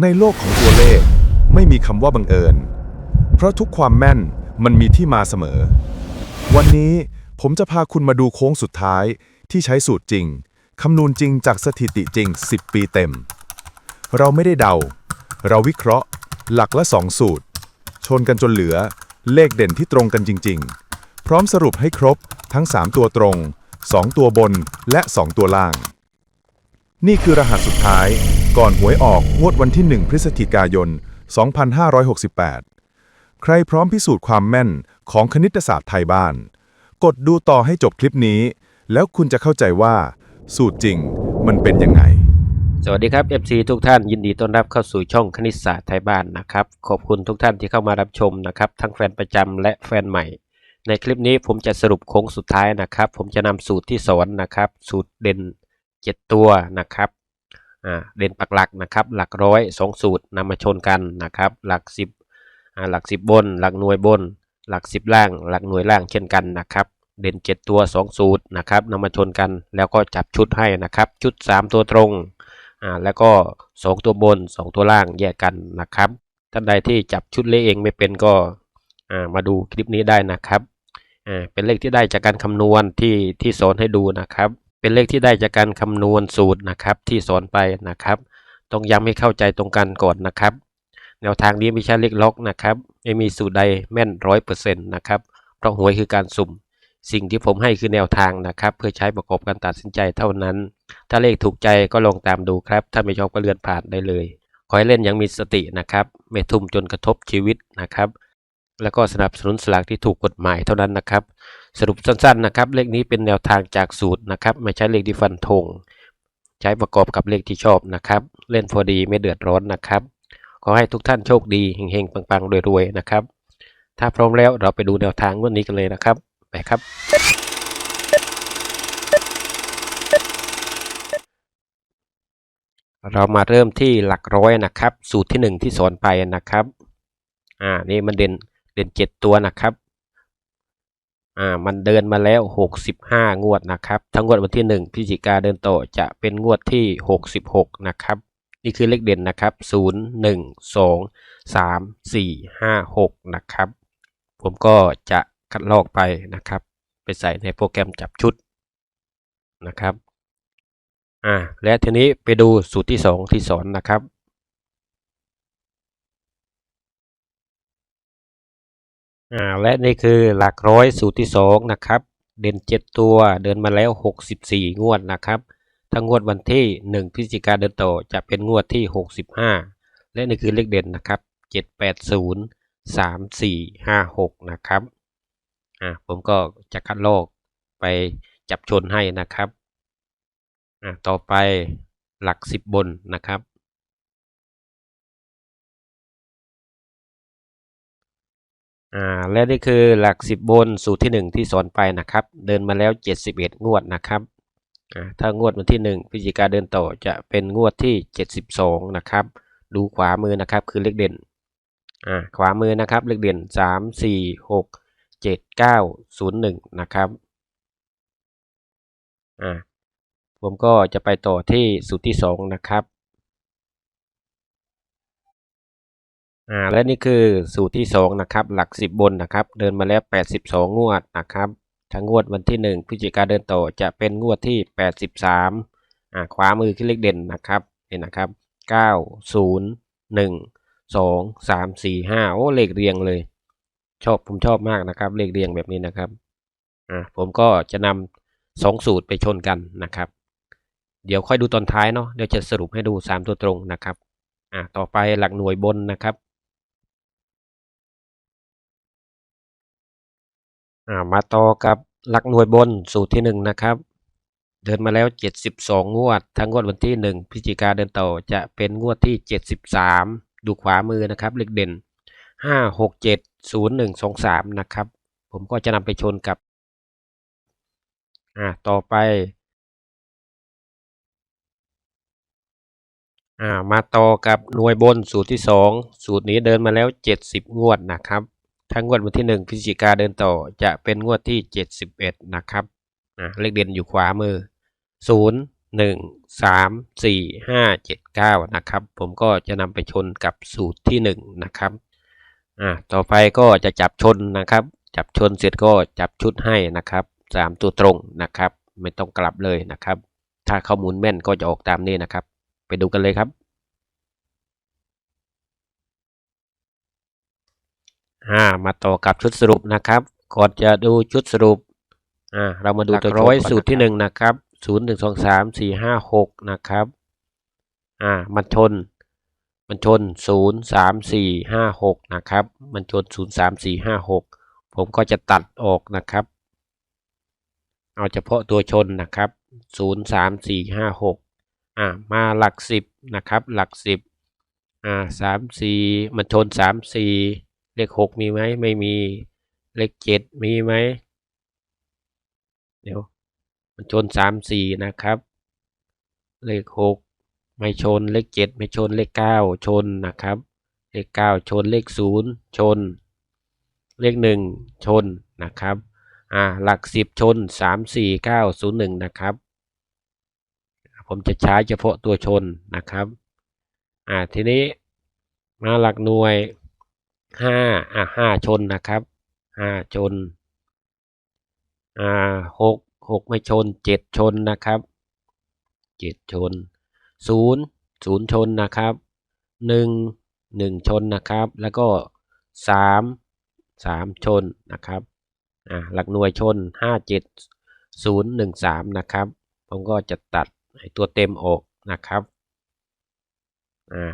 ในโลกของตัวเลขไม่มีคำว่าบังเอิญ เพราะทุกความแม่นมันมีที่มาเสมอ วันนี้ผมจะพาคุณมาดูโค้งสุดท้ายที่ใช้สูตรจริง คำนวณจริงจากสถิติจริง 10 ปีเต็ม เราไม่ได้เดา เราวิเคราะห์ หลักละ2สูตร ชนกันจนเหลือ เลขเด่นที่ตรงกันจริง ๆ พร้อมสรุปให้ครบทั้ง 3 ตัวตรง 2 ตัวบนและ 2 ตัวล่าง นี่คือรหัสสุดท้าย ก่อนหวยออกงวดวันที่ 1 พฤศจิกายน 2568 ใครพร้อมพิสูจน์ความแม่นของคณิตศาสตร์ไทยบ้าน กดดูต่อให้จบคลิปนี้ แล้วคุณจะเข้าใจว่า สูตรจริงมันเป็นยังไง สวัสดีครับ FC ทุกท่านยินดีต้อนรับเข้าสู่ช่องคณิตศาสตร์ไทยบ้านนะครับ ขอบคุณทุกท่านที่เข้ามารับชมนะครับ ทั้งแฟนประจำและแฟนใหม่ในคลิปนี้ผมจะสรุปโค้งสุดท้ายนะครับ ผมจะนำสูตรที่สอนนะครับ สูตรเด่น 7 ตัวนะครับเด่นปักหลักนะครับ หลักร้อยสองสูตรนำมาชนกันนะครับ หลัก 10หลัก 10 บน หลักหน่วยบน หลัก 10 ล่าง หลักหน่วยล่างเช่นกันนะครับ เด่น 7 ตัว 2 สูตรนะครับนำมาชนกันแล้วก็จับชุดให้นะครับ ชุด 3 ตัวตรงแล้วก็ 2 ตัวบน 2 ตัวล่างแยกกันนะครับท่านใดที่จับชุดเลขเองไม่เป็นก็มาดูคลิปนี้ได้นะครับเป็นเลขที่ได้จากการคำนวณที่ที่สอนให้ดูนะครับ เป็นเลขที่ได้จากการคำนวณสูตรนะครับที่สอนไปนะครับ ต้องย้ำให้เข้าใจตรงกันก่อนนะครับ แนวทางนี้ไม่ใช่เลขล็อกนะครับ ไม่มีสูตรใดแม่นร้อยเปอร์เซ็นต์นะครับ เพราะหวยคือการสุ่ม สิ่งที่ผมให้คือแนวทางนะครับ เพื่อใช้ประกอบการตัดสินใจเท่านั้น ถ้าเลขถูกใจก็ลองตามดูครับ ถ้าไม่ชอบก็เลื่อนผ่านได้เลย ขอให้เล่นอยังมีสตินะครับ ไม่ทุ่มจนกระทบชีวิตนะครับ แล้วก็สนับสนุนสลากที่ถูกกฎหมายเท่านั้นนะครับ สรุปสั้นๆนะครับเลขนี้เป็นแนวทางจากสูตรนะครับไม่ใช่เลขที่ฟันธงใช้ประกอบกับเลขที่ชอบนะครับ เล่นพอดีไม่เดือดร้อนนะครับขอให้ทุกท่านโชคดีเฮงๆปังๆรวยๆนะครับ ถ้าพร้อมแล้วเราไปดูแนวทางงวันนี้กันเลยนะครับไปครับ เรามาเริ่มที่หลักร้อยนะครับ สูตรที่หนึ่งที่สอนไปนะครับอ่านี่มันเด่นเด่นเจ็ดตัวนะครับ อ่ามันเดินมาแล้วหกสิบห้างวดนะครับ ทั้งงวดวันที่หนึ่งพฤศจิกาเดินต่อจะเป็นงวดที่หกสิบหกนะครับ นี่คือเลขเด่นนะครับศูนย์หนึ่งสองสามสี่ห้าหกนะครับ ผมก็จะคัดลอกไปนะครับ ไปใส่ในโปรแกรมจับชุดนะครับ อ่า และทีนี้ไปดูสูตรที่สองที่สอนนะครับ อ่าและนี่คือหลักร้อยสูตรที่สองนะครับเด่นเจ็ดตัวเดินมาแล้วหกสิบสี่งวดนะครับถ้างวดวันที่หนึ่งพฤศจิกาเดินต่อจะเป็นงวดที่หกสิบห้าและนี่คือเลขเด่นนะครับเจ็ดแปดศูนย์สามสี่ห้าหกนะครับอ่าผมก็จะคัดลอกไปจับชนให้นะครับอ่าต่อไปหลักสิบบนนะครับ อ่าและนี่คือหลักสิบบนสูตรที่หนึ่งที่สอนไปนะครับ เดินมาแล้วเจ็ดสิบเอ็ดงวดนะครับอ่าถ้างวดวันที่หนึ่งพฤศจิกาเดินต่อจะเป็นงวดที่เจ็ดสิบสองนะครับ ดูขวามือนะครับคือเลขเด่นอ่าขวามือนะครับเลขเด่นสามสี่หกเจ็ดเก้าศูนย์หนึ่งนะครับอ่าผมก็จะไปต่อที่สูตรที่สองนะครับ อ่าและนี่คือสูตรที่สองนะครับหลักสิบบนนะครับ เดินมาแล้วแปดสิบสองงวดนะครับทั้งงวดวันที่หนึ่งพฤศจิกาเดินต่อจะเป็นงวดที่แปดสิบสามอ่าขวามือคือเลขเด่นนะครับเห็นนะครับเก้าศูนย์หนึ่งสองสามสี่ห้าโอ้เลขเรียงเลย ชอบผมชอบมากนะครับ เลขเรียงแบบนี้นะครับอ่าผมก็จะนำสองสูตรไปชนกันนะครับ เดี๋ยวค่อยดูตอนท้ายเนาะเดี๋ยวจะสรุปให้ดูสามตัวตรงนะครับอ่าต่อไปหลักหน่วยบนนะครับ อ่ามาต่อกับหลักหน่วยบนสูตรที่หนึ่งนะครับ เดินมาแล้วเจ็ดสิบสองงวด ทั้งงวดวันที่หนึ่งพฤศจิกาเดินต่อจะเป็นงวดที่เจ็ดสิบสามดูขวามือนะครับเลขเด่นห้าหกเจ็ดศูนย์หนึ่งสองสามนะครับ ผมก็จะนำไปชนกับอ่าต่อไปอ่ามาต่อกับหน่วยบนสูตรที่สองสูตรนี้เดินมาแล้วเจ็ดสิบงวดนะครับ ทั้งงวดวันที่หนึ่งพฤศจิกาเดินต่อจะเป็นงวดที่เจ็ดสิบเอ็ดนะครับอ่าเลขเด่นอยู่ขวามือศูนย์หนึ่งสามสี่ห้าเจ็ดเก้านะครับ ผมก็จะนำไปชนกับสูตรที่หนึ่งนะครับอ่าต่อไปก็จะจับชนนะครับ จับชนเสร็จก็จับชุดให้นะครับสามตัวตรงนะครับ ไม่ต้องกลับเลยนะครับ ถ้าข้อมูลแม่นก็จะออกตามนี้นะครับ ไปดูกันเลยครับ อ่ามาต่อกับชุดสรุปนะครับ ก่อนจะดูชุดสรุปอ่าเรามาดูตัวร้อยสูตรที่หนึ่งนะครับศูนย์หนึ่งสองสามสี่ห้าหกนะครับอ่ามันชน มันชนศูนย์สามสี่ห้าหกนะครับ มันชนศูนย์สามสี่ห้าหกผมก็จะตัดออกนะครับ เอาเฉพาะตัวชนนะครับศูนย์สามสี่ห้าหกอ่ามาหลักสิบนะครับ หลักสิบอ่าสามสี่มันชนสามสี่ เลขหกมีไหมไม่มีเลขเจ็ดมีไหมเดี๋ยวมันชนสามสี่นะครับ เลขหกไม่ชนเลขเจ็ดไม่ชนเลขเก้าชนนะครับ เลขเก้าชนเลขศูนย์ชน เลขหนึ่งชนนะครับอ่าหลักสิบชนสามสี่เก้าศูนย์หนึ่งนะครับ ผมจะใช้เฉพาะตัวชนนะครับอ่าทีนี้มาหลักหน่วย ห้าอ่าห้าชนนะครับห้าชนอ่าหกหกไม่ชนเจ็ดชนนะครับเจ็ดชนศูนย์ศูนย์ชนนะครับหนึ่งหนึ่งชนนะครับ แล้วก็สามสามชนนะครับอ่าหลักหน่วยชนห้าเจ็ดศูนย์หนึ่งสามนะครับ ผมก็จะตัดไอ้ตัวเต็มออกนะครับอ่า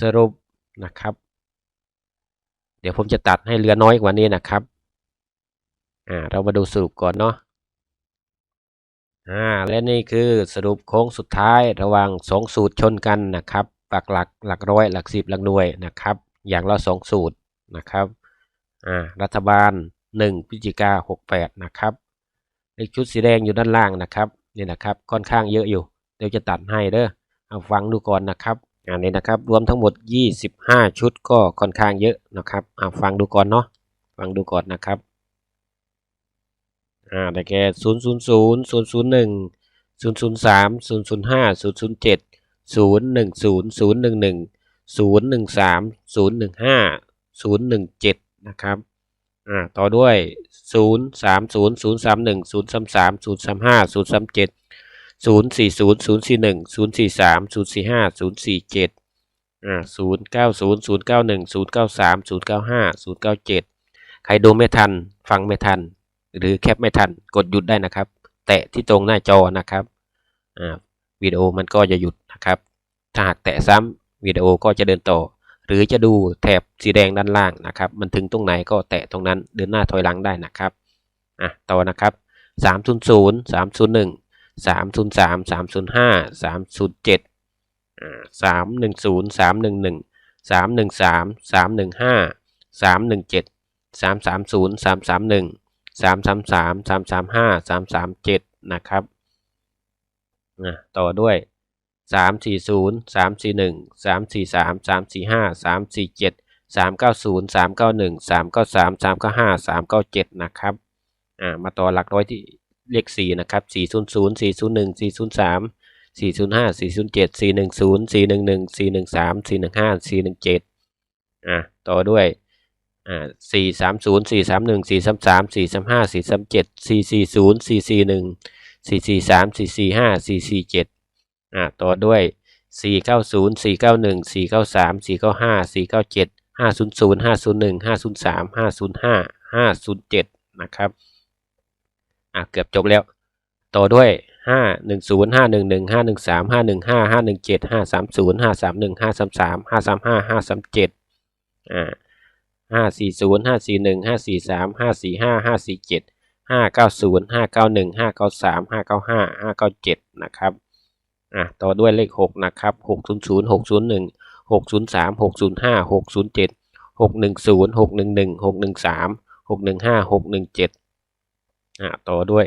สรุปนะครับ เดี๋ยวผมจะตัดให้เหลือน้อยกว่านี้นะครับ อ่า เรามาดูสรุปก่อนเนาะ อ่า และนี่คือสรุปโค้งสุดท้ายระหว่างสองสูตรชนกันนะครับ หลักหลักหลักร้อยหลักสิบหลักหน่วยนะครับ อย่างละสองสูตรนะครับ อ่า รัฐบาลหนึ่งพฤศจิกาหกแปดนะครับเลขชุดสีแดงอยู่ด้านล่างนะครับ นี่นะครับ ค่อนข้างเยอะอยู่ เดี๋ยวจะตัดให้เด้อ เอาฟังดูก่อนนะครับ อันนี้นะครับรวมทั้งหมด 25 ชุดก็ค่อนข้างเยอะนะครับเอาฟังดูก่อนเนาะฟังดูก่อนนะครับอ่าได้แก่0 0 0 0 0 0 1 0 0 3 0 0 5 0 0 7 0 1 0 0 1 1 0 1 3 0 1 5 0 1 7นะครับอ่าต่อด้วย 0 3 0 0 3 1 0 3 3 0 3 5 0 3 7 0 4 0 0 4 1 0 4 3 0 4 5 0 4 7อ่า0 9 0 0 9 1 0 9 3 0 9 5 0 9 7 ใครดูไม่ทัน ฟังไม่ทัน หรือแคปไม่ทัน กดหยุดได้นะครับ แตะที่ตรงหน้าจอนะครับอ่าวิดีโอมันก็จะหยุดนะครับ ถ้าหากแตะซ้ำวิดีโอก็จะเดินต่อ หรือจะดูแถบสีแดงด้านล่างนะครับ มันถึงตรงไหนก็แตะตรงนั้น เดินหน้าถอยหลังได้นะครับ อะ ต่อนะครับ 300 301 303 305 307 310 311 313 315 317 330 331 333 335 337 นะครับต่อด้วย 340 341 343 345 347 390 391 393 395 397 นะครับ อ่า มาต่อหลักร้อยที่ เลข4นะครับ400 401 403 405 407 410 411 413 415 417อ่าต่อด้วยอ่า430 431 433 435 437 440 441 443 445 447อ่าต่อด้วย 490 491 493 495 497 500 501 503 505 507 นะครับ่ะเกือบจบแล้ว ต่อด้วย 5 1 0 5 1 1 5 1 3 5 1 5 5 1 7 5 3 0 5 3 1 5 3 3 5 3 5 5 3 7อ่า5 4 0 5 4 1 5 4 3 5 4 5 5 4 7 5 9 0 5 9 1 5 9 3 5 9 5 5 9 7นะครับอะต่อด้วยเลข 6 นะครับ 6 0 0 6 0 1 6 0 3 6 0 5 6 0 7 6 1 0 6 1 1 6 1 3 6 1 5 6 1 7 อ่าต่อด้วย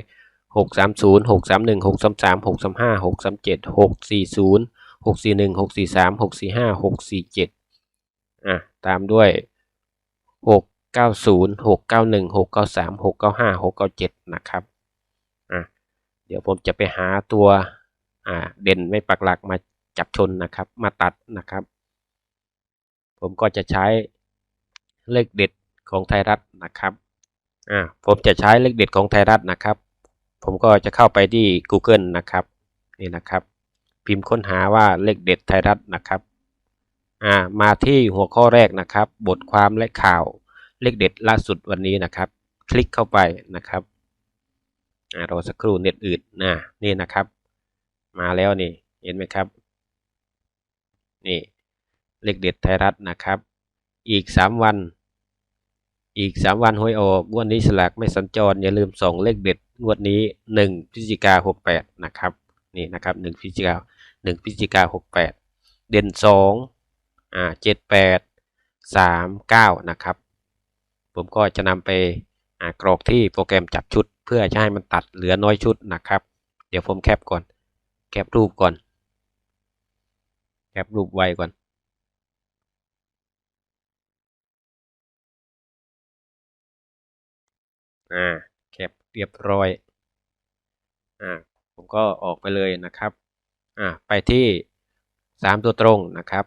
หกสามศูนย์หกสามหนึ่งหกสามสามหกสามห้าหกสามเจ็ดหกสี่ศูนย์หกสี่หนึ่งหกสี่สามหกสี่ห้าหกสี่เจ็ดอ่าตามด้วยหกเก้าศูนย์หกเก้าหนึ่งหกเก้าสามหกเก้าห้าหกเก้าเจ็ดนะครับอะเดี๋ยวผมจะไปหาตัวอ่าเด่นไม่ปักหลักมาจับชนนะครับ มาตัดนะครับ ผมก็จะใช้เลขเด็ดของไทยรัฐนะครับ อ่าผมจะใช้เลขเด็ดของไทยรัฐนะครับ ผมก็จะเข้าไปที่ Google นะครับนี่นะครับ พิมพ์ค้นหาว่าเลขเด็ดไทยรัฐนะครับอ่ามาที่หัวข้อแรกนะครับ บทความและข่าวเลขเด็ดล่าสุดวันนี้นะครับ คลิกเข้าไปนะครับอ่ารอสักครู่เน็ตอืดนะนี่นะครับ มาแล้วนี่เห็นไหมครับ นี่เลขเด็ดไทยรัฐนะครับ อีกสามวัน อีกสามวันหวยออกงวดนี้สลากไม่สัญจร อย่าลืมส่งเลขเด็ดงวดนี้หนึ่งพฤศจิกาหกแปดนะครับ นี่นะครับหนึ่งพฤศจิกาหนึ่งพฤศจิกาหกแปดเด่นสองอ่าเจ็ดแปดสามเก้านะครับ ผมก็จะนำไปอ่ากรอกที่โปรแกรมจับชุด เพื่อจะให้มันตัดเหลือน้อยชุดนะครับ เดี๋ยวผมแคปก่อน แคปรูปก่อน แคปรูปไว้ก่อน อ่าแคปเรียบร้อยอ่าผมก็ออกไปเลยนะครับอ่าไปที่สามตัวตรงนะครับ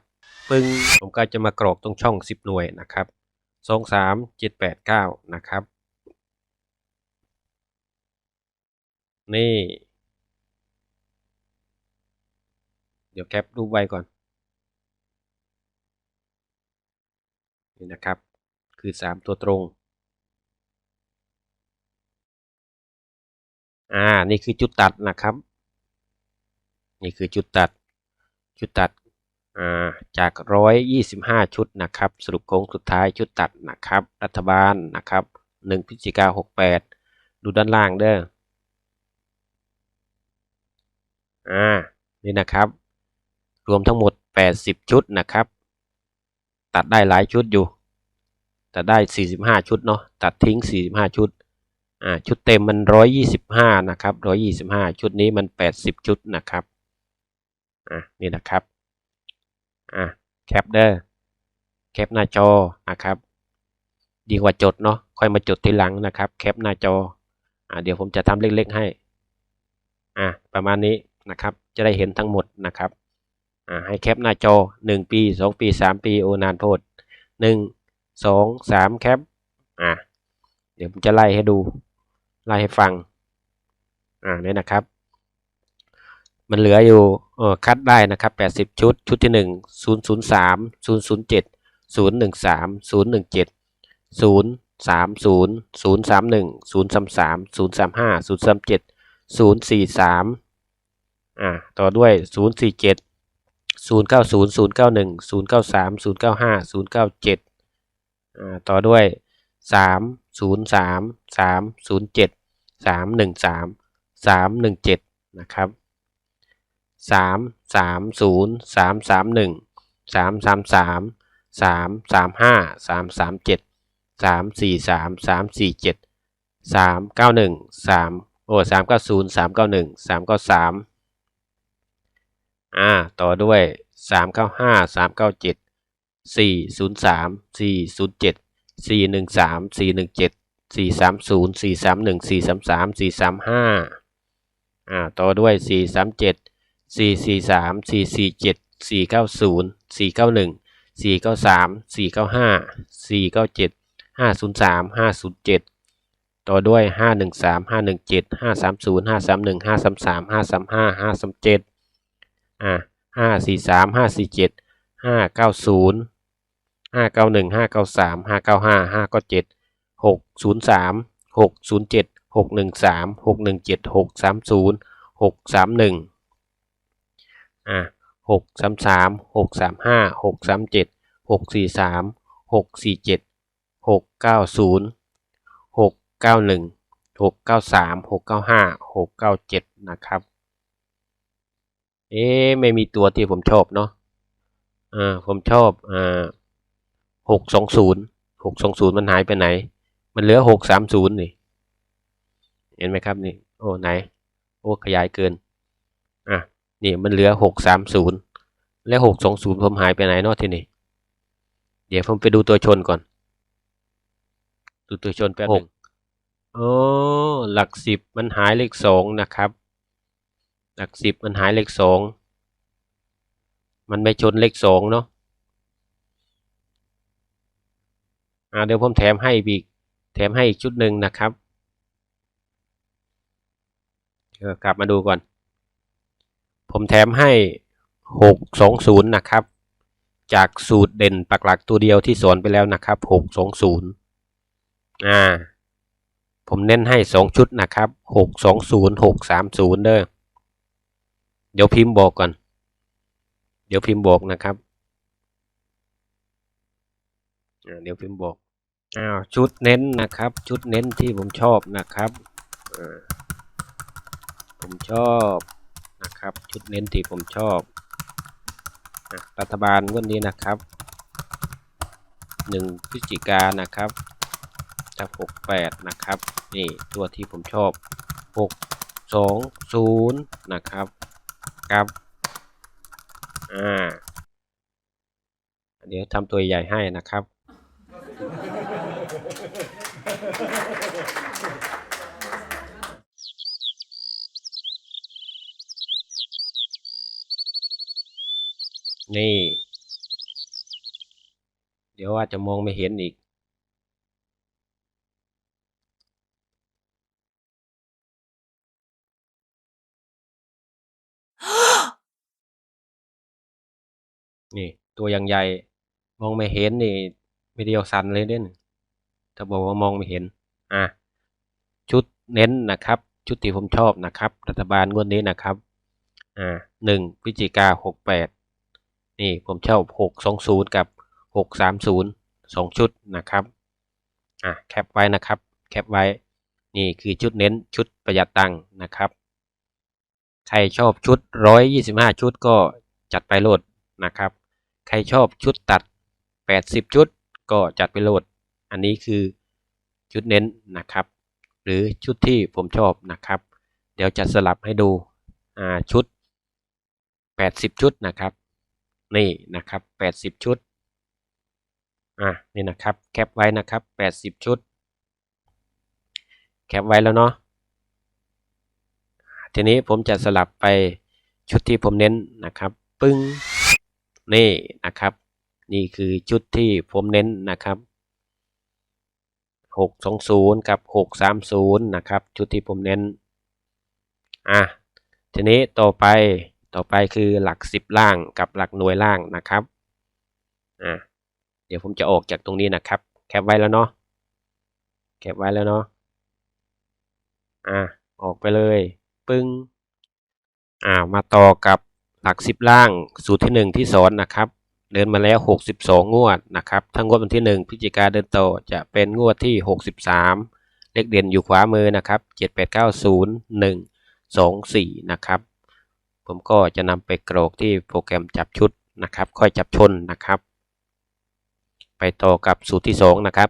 ปึ้งผมก็จะมากรอกตรงช่องสิบหน่วยนะครับสองสามเจ็ดแปดเก้านะครับ นี่ เดี๋ยวแคปรูปไว้ก่อนนี่นะครับ คือสามตัวตรง อ่า นี่คือจุดตัดนะครับ นี่คือจุดตัด จุดตัด อ่า จากร้อยยี่สิบห้าชุดนะครับ สรุปโค้งสุดท้ายชุดตัดนะครับ รัฐบาลนะครับหนึ่งพฤศจิกาหกแปดดูด้านล่างเด้อ อ่า นี่นะครับ รวมทั้งหมดแปดสิบชุดนะครับ ตัดได้หลายชุดอยู่ ตัดได้สี่สิบห้าชุดเนาะ ตัดทิ้งสี่สิบห้าชุด ชุดเต็มมันร้อยยี่สิบห้านะครับร้อยยี่สิบห้าชุดนี้มันแปดสิบชุดนะครับ อ่านี่นะครับ อ่าแคปเดอร์แคปหน้าจอนะครับ ดีกว่าจดเนาะ ค่อยมาจดทีหลังนะครับ แคปหน้าจอ อ่าเดี๋ยวผมจะทำเล็กๆให้ อ่าประมาณนี้นะครับ จะได้เห็นทั้งหมดนะครับ อ่าให้แคปหน้าจอหนึ่งปีสองปีสามปี โอนานโทษหนึ่งสองสามแคป อ่าเดี๋ยวผมจะไล่ให้ดู ไล่ให้ฟัง อ่าเนี่ยนะครับ มันเหลืออยู่เออคัดได้นะครับ 80 ชุด ชุดที่ 1 003 007 013 017 030 031 033 035 037 043อ่าต่อด้วย 047 090 091 093 095 097อ่าต่อด้วยสาม ศูนย์สามสามศูนย์เจ็ดสามหนึ่งสามสามหนึ่งเจ็ดนะครับสามสามศูนย์สามสามหนึ่งสามสามสามสามสามห้าสามสามเจ็ดสามสี่สามสามสี่เจ็ดสามเก้าหนึ่งสามโอ้สามเก้าศูนย์สามเก้าหนึ่งสามเก้าสามอ่าต่อด้วยสามเก้าห้าสามเก้าเจ็ดสี่ศูนย์สามสี่ศูนย์เจ็ด สี่หนึ่งสามสี่หนึ่งเจ็ดสี่สามศูนย์สี่สามหนึ่งสี่สามสามสี่สามห้าอ่าต่อด้วยสี่สามเจ็ดสี่สี่สามสี่สี่เจ็ดสี่เก้าศูนย์สี่เก้าหนึ่งสี่เก้าสามสี่เก้าห้าสี่เก้าเจ็ดห้าศูนย์สามห้าศูนย์เจ็ดต่อด้วยห้าหนึ่งสามห้าหนึ่งเจ็ดห้าสามศูนย์ห้าสามหนึ่งห้าสามสามห้าสามห้าห้าสามเจ็ดอ่าห้าสี่สามห้าสี่เจ็ดห้าเก้าศูนย์ ห้าเก้าหนึ่งห้าเก้าสามห้าเก้าห้าห้าเก้าเจ็ดหกศูนย์สามหกศูนย์เจ็ดหกหนึ่งสามหกหนึ่งเจ็ดหกสามศูนย์หกสามหนึ่งอะหกสามสามหกสามห้าหกสามเจ็ดหกสี่สามหกสี่เจ็ดหกเก้าศูนย์หกเก้าหนึ่งหกเก้าสามหกเก้าห้าหกเก้าเจ็ดนะครับ เอ๊ไม่มีตัวที่ผมชอบเนาะอ่าผมชอบอ่า หกสองศูนย์หกสองศูนย์มันหายไปไหน มันเหลือหกสามศูนย์นี่ เห็นไหมครับนี่ โอ้ไหน โอ้ขยายเกิน อะ นี่มันเหลือหกสามศูนย์และหกสองศูนย์ผมหายไปไหนเนอกที่นี่ เดี๋ยวผมไปดูตัวชนก่อน ดูตัวชนแป๊บหนึ่งโอ้หลักสิบมันหายเลขสองนะครับ หลักสิบมันหายเลขสอง มันไม่ชนเลขสองเนาะ อ่าเดี๋ยวผมแถมให้อีกแถมให้อีกชุดหนึ่งนะครับกลับมาดูก่อน ผมแถมให้หกสองศูนย์นะครับ จากสูตรเด่นปักหลักตัวเดียวที่สอนไปแล้วนะครับหกสองศูนย์อ่า ผมเน้นให้สองชุดนะครับหกสองศูนย์หกสามศูนย์เด้อ เดี๋ยวพิมพ์บอกก่อน เดี๋ยวพิมพ์บอกนะครับ อ่า เดี๋ยวพิมพ์บอกอ้าวชุดเน้นนะครับ ชุดเน้นที่ผมชอบนะครับผมชอบนะครับ ชุดเน้นที่ผมชอบรัฐบาลวันนี้นะครับหนึ่งพฤศจิกานนะครับจากหกแปดนะครับนี่ตัวที่ผมชอบหกสองศูนย์นะครับครับอ่าเดี๋ยวทำตัวใหญ่ให้นะครับ นี่ เดี๋ยวอาจจะมองไม่เห็นอีก นี่ ตัวอย่างใหญ่ มองไม่เห็นนี่ไม่เดียวสั่นเลยเด่น ถ้าบอกว่ามองไม่เห็นอะชุดเน้นนะครับ ชุดที่ผมชอบนะครับ รัฐบาลงวดนี้นะครับอ่าหนึ่งพฤศจิกาหกแปดนี่ผมชอบหกสองศูนย์กับหกสามศูนย์สองชุดนะครับอะแคปไว้นะครับ แคปไว้ นี่คือชุดเน้นชุดประหยัดตังค์นะครับ ใครชอบชุดร้อยยี่สิบห้าชุดก็จัดไปโหลดนะครับ ใครชอบชุดตัดแปดสิบชุดก็จัดไปโหลด อันนี้คือชุดเน้นนะครับ หรือชุดที่ผมชอบนะครับ เดี๋ยวจะสลับให้ดูชุดแปดสิบชุดนะครับ นี่นะครับแปดสิบชุดอะนี่นะครับแคปไว้นะครับแปดสิบชุด แคปไว้แล้วเนาะทีนี้ผมจะสลับไปชุดที่ผมเน้นนะครับ ปึ้งนี่นะครับ นี่คือชุดที่ผมเน้นนะครับ หกสองศูนย์กับหกสามศูนย์นะครับ ชุดที่ผมเน้น อะ ทีนี้ต่อไป ต่อไปคือหลักสิบล่างกับหลักหน่วยล่างนะครับ อะ เดี๋ยวผมจะออกจากตรงนี้นะครับ แคปไว้แล้วเนาะ แคปไว้แล้วเนาะ อะ ออกไปเลย ปึ้ง อ่า มาต่อกับหลักสิบล่าง สูตรที่หนึ่งที่สอนนะครับ เดินมาแล้วหกสิบสองงวดนะครับทั้งงวดวันที่หนึ่งพฤศจิกาเดินต่อจะเป็นงวดที่หกสิบสามเลขเด่นอยู่ขวามือนะครับเจ็ดแปดเก้าศูนย์หนึ่งสองสี่นะครับ ผมก็จะนำไปกรอกที่โปรแกรมจับชุดนะครับ ค่อยจับชนนะครับ ไปต่อกับสูตรที่สองนะครับ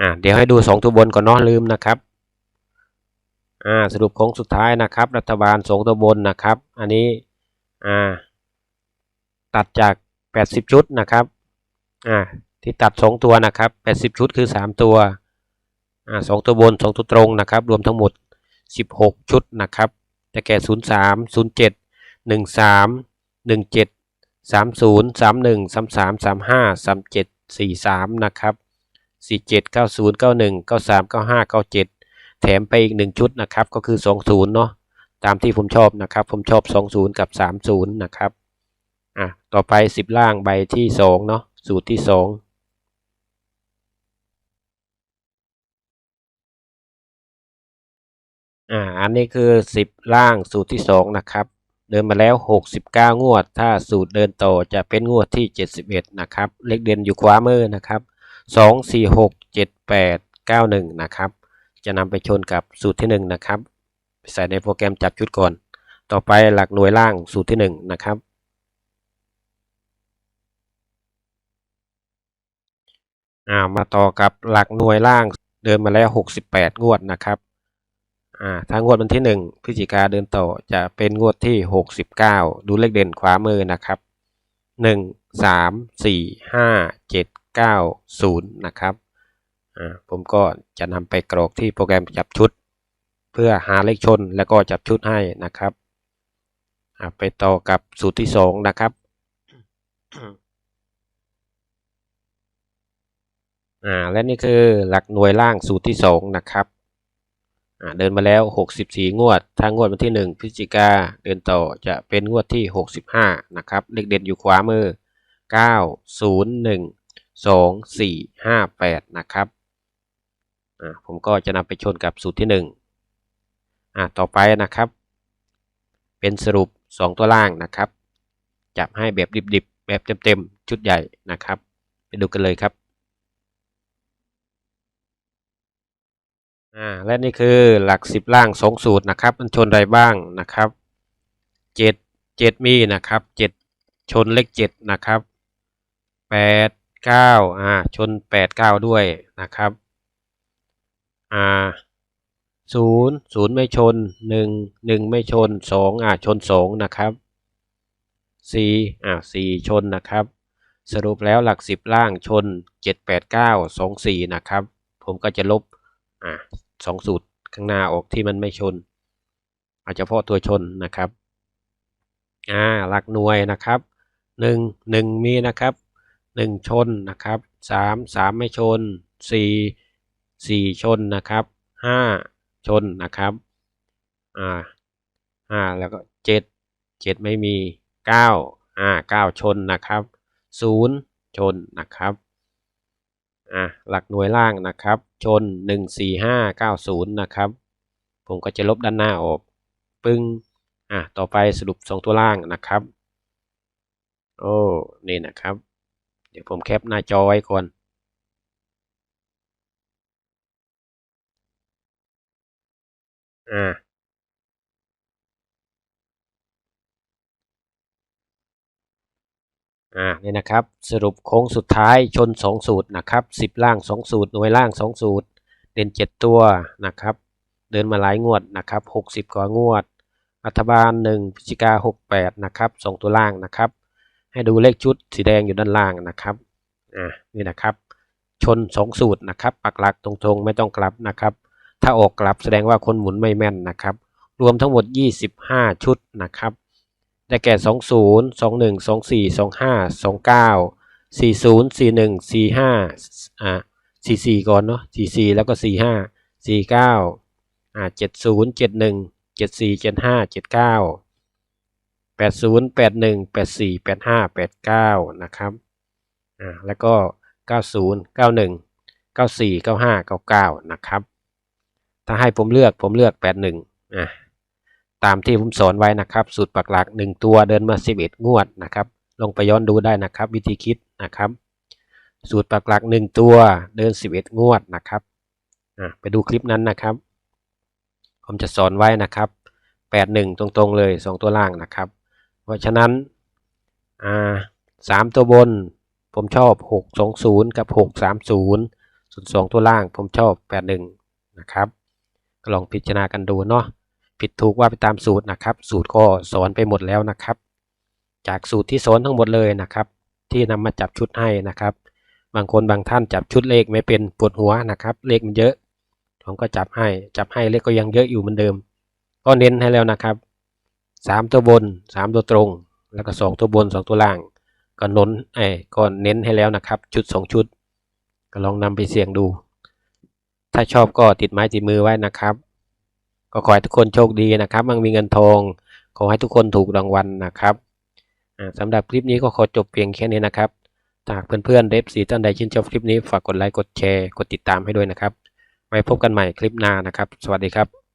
อ่าเดี๋ยวให้ดูสองตัวบนก่อนเนาะลืมนะครับอ่าสรุปโค้งสุดท้ายนะครับ รัฐบาลสงตัวบนนะครับ อันนี้ อ่าตัดจากแปดสิบชุดนะครับอ่าที่ตัดสองตัวนะครับแปดสิบชุดคือสามตัวอ่าสองตัวบนสองตัวตรงนะครับ รวมทั้งหมดสิบหกชุดนะครับจะแก่ศูนย์สามศูนย์เจ็ดหนึ่งสามหนึ่งเจ็ดสามศูนย์สามหนึ่งสามสามสามห้าสามเจ็ดสี่สามนะครับสี่เจ็ดเก้าศูนย์เก้าหนึ่งเก้าสามเก้าห้าเก้าเจ็ดแถมไปอีกหนึ่งชุดนะครับ ก็คือสองศูนย์เนาะ ตามที่ผมชอบนะครับ ผมชอบสองศูนย์กับสามศูนะครับ อะ ต่อไปสิบล่างใบที่สองเนาะสูตรที่สองอ่า อันนี้คือสิบล่างสูตรที่สองนะครับ เดินมาแล้วหกสิบเก้างวด ถ้าสูตรเดินต่อจะเป็นงวดที่เจ็ดสิบเอ็ดนะครับ เลขเด่นอยู่ขวามือนะครับสองสี่หกเจ็ดแปดเก้าหนึ่งนะครับ จะนำไปชนกับสูตรที่หนึ่งนะครับ ใส่ในโปรแกรมจับชุดก่อน ต่อไปหลักหน่วยล่างสูตรที่หนึ่งนะครับ อ่ามาต่อกับหลักหน่วยล่างเดินมาแล้วหกสิบแปดงวดนะครับอ่าถ้างวดวันที่หนึ่งพฤศจิกาเดินต่อจะเป็นงวดที่หกสิบเก้าดูเลขเด่นขวามือนะครับหนึ่งสามสี่ห้าเจ็ดเก้าศูนย์นะครับ อ่า ผมก็จะนำไปกรอกที่โปรแกรมจับชุด พื่อหาเลขชนแล้วก็จับชุดให้นะครับไปต่อกับสูตรที่สองนะครับอ่าและนี่คือหลักหน่วยล่างสูตรที่สองนะครับอ่าเดินมาแล้ว 64 งวดถ้างวดวันที่ 1พฤศจิกาเดินต่อจะเป็นงวดที่ 65 นะครับ เลขเด่นอยู่ขวามือ 9 0 1 2 4 5 8 นะครับอ่าผมก็จะนำไปชนกับสูตรที่ 1 อ่าต่อไปนะครับ เป็นสรุป 2 ตัวล่างนะครับ จับให้แบบดิบๆ แบบเต็มๆ ชุดใหญ่นะครับ ไปดูกันเลยครับอ่าและนี่คือหลักสิบล่างสองสูตรนะครับ มันชนใดบ้างนะครับเจ็ดเจ็ดมีนะครับเจ็ดชนเลขเจ็ดนะครับแปดเก้าอ่าชนแปดเก้าด้วยนะครับอ่า ศูนย์ศูนย์ไม่ชนหนึ่งหนึ่งไม่ชนสองอ่าชนสองนะครับสี่อ่าสี่ชนนะครับ สรุปแล้วหลักสิบล่างชนเจ็ดแปดเก้าสองสี่นะครับ ผมก็จะลบอ่าสองสูตรข้างหน้าออกที่มันไม่ชน อาจจะเพาะตัวชนนะครับอ่าหลักหน่วยนะครับหนึ่งหนึ่งมีนะครับหนึ่งชนนะครับสามสามไม่ชนสี่สี่ชนนะครับห้า ชนนะครับอ่าห้าแล้วก็เจ็ดเจ็ดไม่มีเก้าอ่าเก้าชนนะครับศูนย์ชนนะครับอะหลักหน่วยล่างนะครับ ชน 1 4 5 9 0 นะครับ ผมก็จะลบด้านหน้าออก ปึ้งอะต่อไปสรุป 2 ตัวล่างนะครับ โอ้ นี่นะครับ เดี๋ยวผมแคปหน้าจอไว้ก่อน อ่าอ่านี่นะครับสรุปโค้งสุดท้ายชน 2 สูตรนะครับ 10 ล่าง 2 สูตรหน่วยล่าง 2 สูตร เด่น 7 ตัวนะครับ เดินมาหลายงวดนะครับ 60 กว่างวด รัฐบาล 1พฤศจิกา68 นะครับ 2 ตัวล่างนะครับ ให้ดูเลขชุดสีแดงอยู่ด้านล่างนะครับอ่านี่นะครับ ชน 2 สูตรนะครับ ปักหลักตรงๆ ไม่ต้องกลับนะครับ ถ้าออกกลับแสดงว่าคนหมุนไม่แม่นนะครับ รวมทั้งหมด 25 ชุดนะครับ ได้แก่ 20 21 24 25 29 40 41 45อ่า44 ก่อนเนาะ44 แล้วก็ 45 49อ่า70 71 74 75 79 80 81 84 85 89 นะครับ อ่า แล้วก็ 90 91 94 95 99 นะครับ ถ้าให้ผมเลือกผมเลือก 81อ่าตามที่ผมสอนไว้นะครับ สูตรปักหลัก 1 ตัวเดินมา 11 งวดนะครับ ลงไปย้อนดูได้นะครับ วิธีคิดนะครับ สูตรปักหลัก 1 ตัวเดิน 11 งวดนะครับอะไปดูคลิปนั้นนะครับ ผมจะสอนไว้นะครับ 81 ตรงๆเลย 2 ตัวล่างนะครับ เพราะฉะนั้นอ่าสามตัวบนผมชอบ 620 กับ 630ส่วน2ตัวล่างผมชอบ 81 นะครับ ลองพิจารณากันดูเนาะผิดถูกว่าไปตามสูตรนะครับ สูตรก็สอนไปหมดแล้วนะครับ จากสูตรที่สอนทั้งหมดเลยนะครับ ที่นำมาจับชุดให้นะครับ บางคนบางท่านจับชุดเลขไม่เป็นปวดหัวนะครับ เลขมันเยอะ ผมก็จับให้จับให้เลขก็ยังเยอะอยู่เหมือนเดิม ก็เน้นให้แล้วนะครับสามตัวบนสามตัวตรง แล้วก็สองตัวบนสองตัวล่างก็นนไอ้ก็เน้นให้แล้วนะครับ ชุดสองชุด ก็ลองนำไปเสี่ยงดู ถ้าชอบก็ติดไม้ติดมือไว้นะครับ ก็ขอให้ทุกคนโชคดีนะครับ มั่งมีเงินทอง ขอให้ทุกคนถูกรางวัลนะครับอ่าสำหรับคลิปนี้ก็ขอจบเพียงแค่นี้นะครับหากเพื่อนๆเดฟสีท่านใดชื่นชอบคลิปนี้ฝากกดไลค์กดแชร์กดติดตามให้ด้วยนะครับ ไว้พบกันใหม่คลิปหน้านะครับ สวัสดีครับ